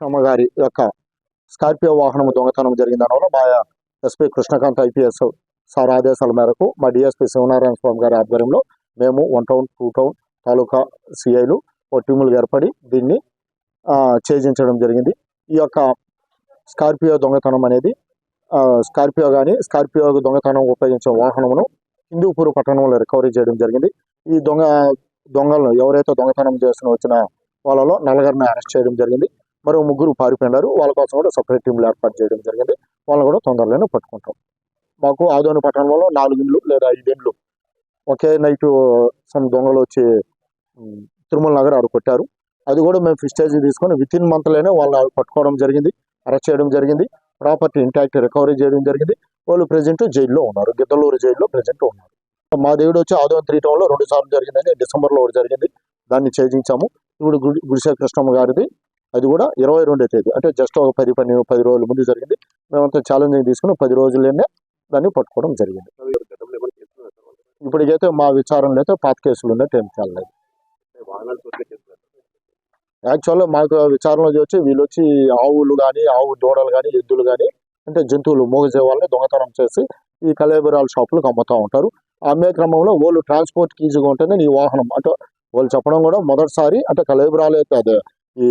తమ గారి యొక్క స్కార్పియో వాహనం దొంగతనం జరిగిన దానివల్ల మా ఎస్పీ కృష్ణకాంత్ ఐపీఎస్ సార్ ఆదేశాల మేరకు మా డిఎస్పీ శివనారాయణ స్వామి గారి ఆధ్వర్యంలో మేము one town two town taluka సిఐలు ఓ టీములు ఏర్పడి దీన్ని ఆ, ఛేదించడం జరిగింది. ఈ యొక్క స్కార్పియో దొంగతనం అనేది స్కార్పియో కానీ స్కార్పియో దొంగతనం ఉపయోగించే వాహనమును హిందూపూర్ పట్టణంలో రికవరీ చేయడం జరిగింది. ఈ దొంగ దొంగలను ఎవరైతే దొంగతనం చేసిన వచ్చిన వాళ్ళలో నలుగురిని అరెస్ట్ చేయడం జరిగింది. మరో ముగ్గురు పారిపోయినారు. వాళ్ళ కోసం కూడా సపరేట్ టీంలు ఏర్పాటు చేయడం జరిగింది. వాళ్ళని కూడా తొందరలోనే పట్టుకుంటాం. మాకు ఆదోని పట్టణంలో నాలుగు ఇండ్లు లేదా ఐదు ఇండ్లు ఒకే నైట్ సమ్ దొంగలు వచ్చి తిరుమల నగర్ ఆడ కొట్టారు. అది కూడా మేము ఫిస్టేజ్ తీసుకొని విత్ ఇన్ మంత్లోనే వాళ్ళని పట్టుకోవడం జరిగింది. అరెస్ట్ చేయడం జరిగింది. ప్రాపర్టీ ఇంటాక్ట్ రికవరీ చేయడం జరిగింది. వాళ్ళు ప్రజెంట్ జైల్లో ఉన్నారు. గిద్దలూరు జైల్లో ప్రజెంట్ ఉన్నారు. మా దేవుడు వచ్చి ఆదోని త్రీ టౌన్లో రెండు సార్లు జరిగిందని డిసెంబర్లో ఒకటి జరిగింది. దాన్ని ఛేదించాము. ఇప్పుడు గుడి గుడిసె కృష్ణమ్మ గారిది అది కూడా ఇరవై రెండో తేదీ. అంటే జస్ట్ ఒక పది పని పది రోజుల ముందు జరిగింది. మేమంతా ఛాలెంజింగ్ తీసుకుని పది రోజుల్లోనే దాన్ని పట్టుకోవడం జరిగింది. ఇప్పటికైతే మా విచారంలో అయితే పాత కేసులు ఉన్నట్టు ఏం తేలలేదు. యాక్చువల్గా మాకు విచారణలో వచ్చి వీళ్ళు వచ్చి ఆవులు కానీ ఆవు దూడలు కానీ ఎద్దులు కానీ అంటే జంతువులు మోగజేవాళ్ళని దొంగతనం చేసి ఈ కలేబరాల షాపులకు అమ్ముతూ ఉంటారు. అమ్మే క్రమంలో వాళ్ళు ట్రాన్స్పోర్ట్కి ఈజీగా ఉంటుంది ఈ వాహనం. అంటే వాళ్ళు చెప్పడం కూడా మొదటిసారి అంటే కలేబరాలు అయితే అదే ఈ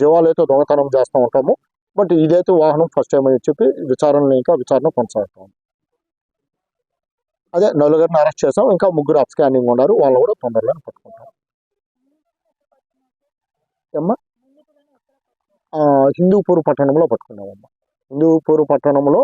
జీవాలు అయితే దొంగతనం చేస్తూ ఉంటాము. బట్ ఇదైతే వాహనం ఫస్ట్ టైం అని చెప్పి విచారణ ఇంకా విచారణ కొనసాగుతాం అదే నలుగురిని అరెస్ట్ చేసాం ఇంకా ముగ్గురు అప్ స్కానింగ్ ఉన్నారు. వాళ్ళు కూడా తొందరలోనే పట్టుకుంటాం. ఏమ్మా? హిందూపూర్ పట్టణంలో పట్టుకున్నామమ్మా. హిందూపూర్ పట్టణంలో